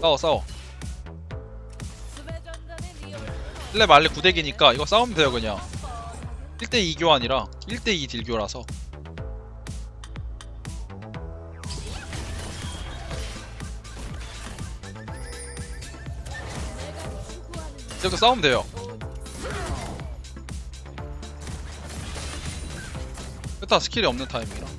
싸워 싸워 수배 전단의 리얼. 플레 말레 9대기니까 이거 싸우면 돼요 그냥. 1대2 교환이라 1대2 딜교라서. 이제부터 싸우면 돼요. 끝다 스킬이 없는 타이밍이라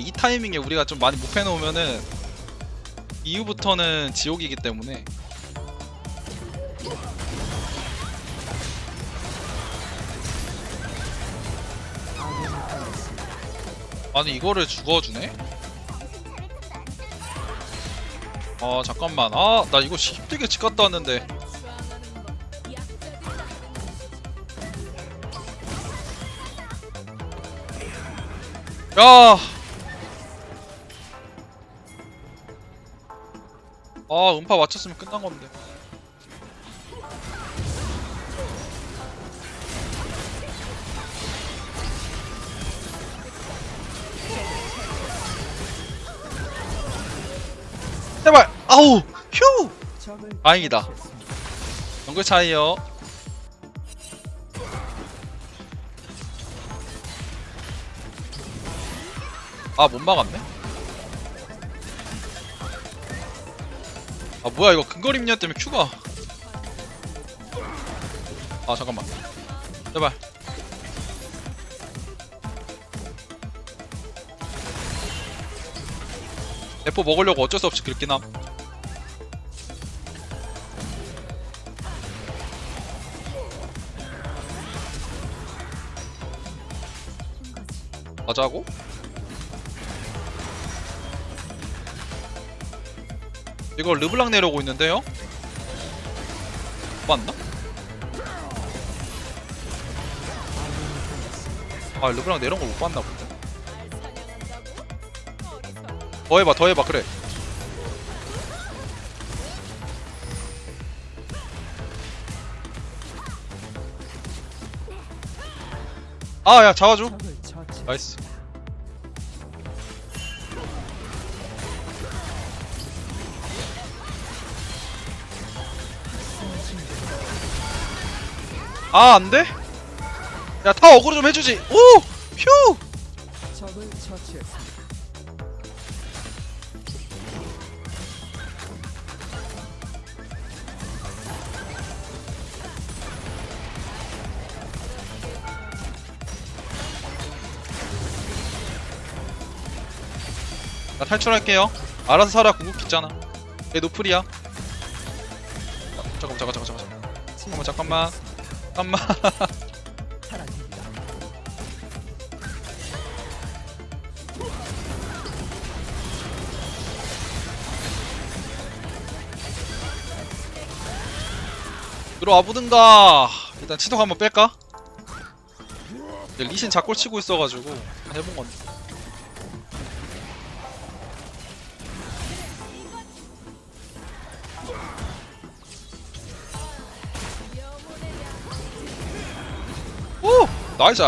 이 타이밍에 우리가 좀 많이 못 해놓으면은 이후부터는 지옥이기 때문에 아니 이거를 죽어주네? 아 잠깐만 아 나 이거 힘들게 집 갔다 왔는데. 야! 아 음파 맞췄으면 끝난 건데. 제발! 아우! 휴! 다행이다. 정글 차이요. 아 못 막았네 아 뭐야 이거 근거리 미니언 때문에 큐가. 아 잠깐만. 제발. F 먹으려고 어쩔 수 없이 함 가자고? 이거 르블랑 내려오고 있는데요? 못 봤나? 아 르블랑 내려온 걸 못 봤나? 어리석어. 더 해봐 더 해봐 그래 아 야 잡아줘 나이스 아 안돼? 야 타 어그로 좀 해주지 오! 휴! 나 탈출할게요. 알아서 살아 궁극기 있잖아. 얘 노플이야. 아, 잠깐만 잠깐 잠깐 잠깐 잠깐만 잠깐만 사라집니다. 들어와 보든가. 일단 치독 한번 뺄까? 근데 리신 작골 치고 있어가지고 해본 건데. 나이스.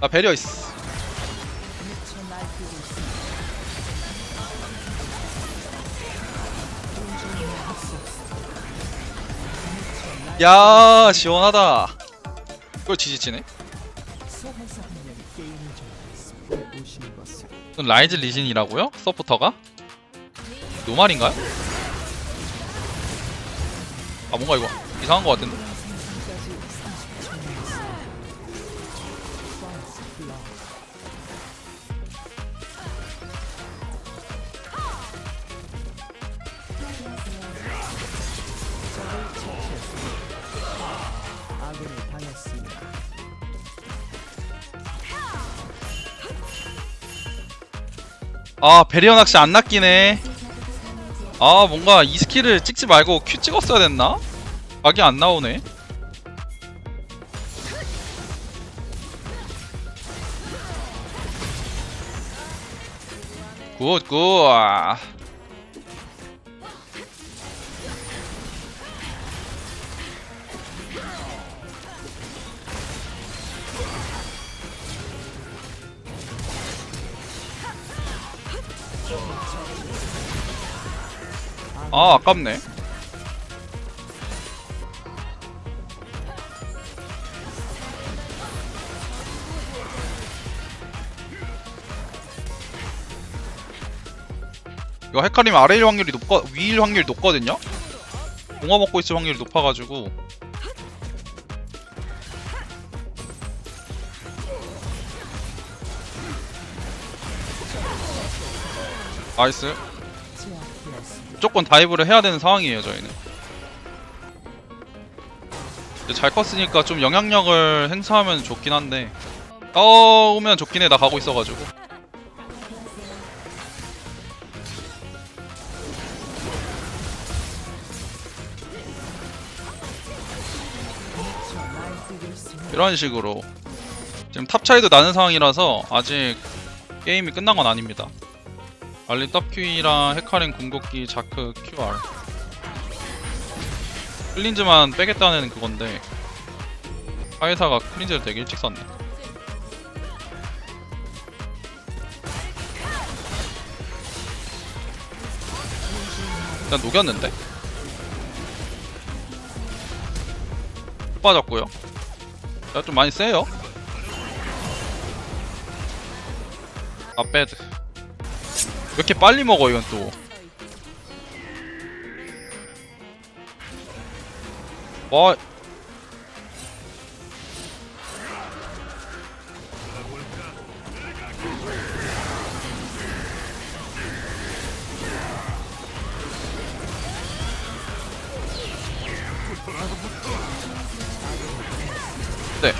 나 배려 있어. 야 시원하다. 이걸 지지치네. 라이즈 리신이라고요? 서포터가? 노말인가요? 아 뭔가 이거 이상한 거 같은데? 생성까지 30초 남았습니다. 프랑스 블러 적을 처치했습니다. 아군을 당했습니다. 아 베리어 낚시 안 낚이네 아 뭔가 이 스킬을 찍지 말고 Q 찍었어야 됐나? 각이 안 나오네. 굿굿 아 아깝네. 이거 헤카림 아래일 확률이 높거 위일 확률이 높거든요? 공화 먹고 있을 확률이 높아가지고. 나이스. 무조건 다이브를 해야 되는 상황이에요 저희는. 잘 컸으니까 좀 영향력을 행사하면 좋긴 한데. 떠오면 좋긴 해 나 가고 있어가지고. 이런 식으로. 지금 탑 차이도 나는 상황이라서 아직 게임이 끝난 건 아닙니다 알리 WQ랑 헤카린 궁극기 자크 QR 클린즈만 빼겠다는 그건데 하이사가 클린즈를 되게 일찍 썼네 일단 녹였는데? 빠졌고요 야, 좀 많이 세요. 아, 배드. 왜 이렇게 빨리 먹어, 이건 또. 와. 네.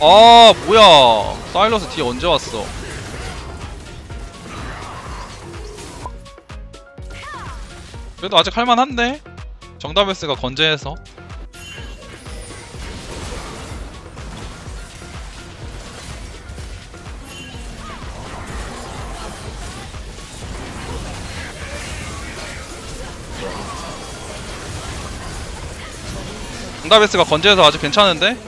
아 뭐야 사일러스 뒤에 언제 왔어 그래도 아직 할만한데? 정다베스가 건재해서. 정다베스가 건재해서 아직 괜찮은데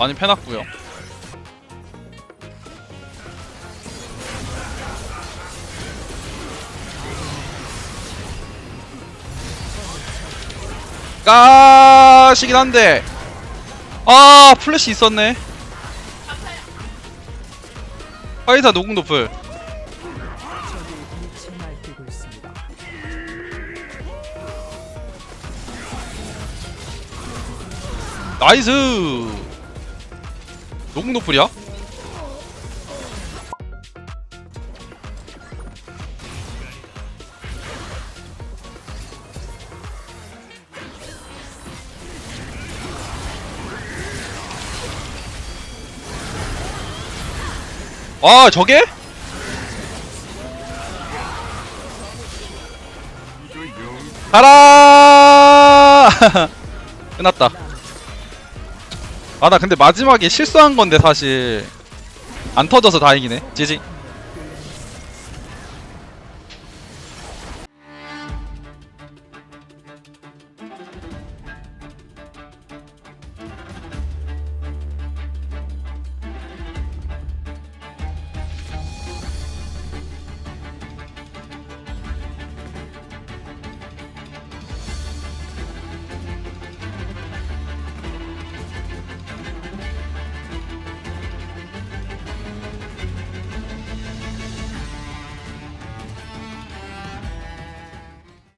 많이 패놨고요. 까시긴 한데. 아 플래시 있었네. 화이사 녹음 도플. 나이스 녹음 도플이야? 아 저게? 가라 끝났다 아 나 근데 마지막에 실수한 건데 사실. 안 터져서 다행이네. 지지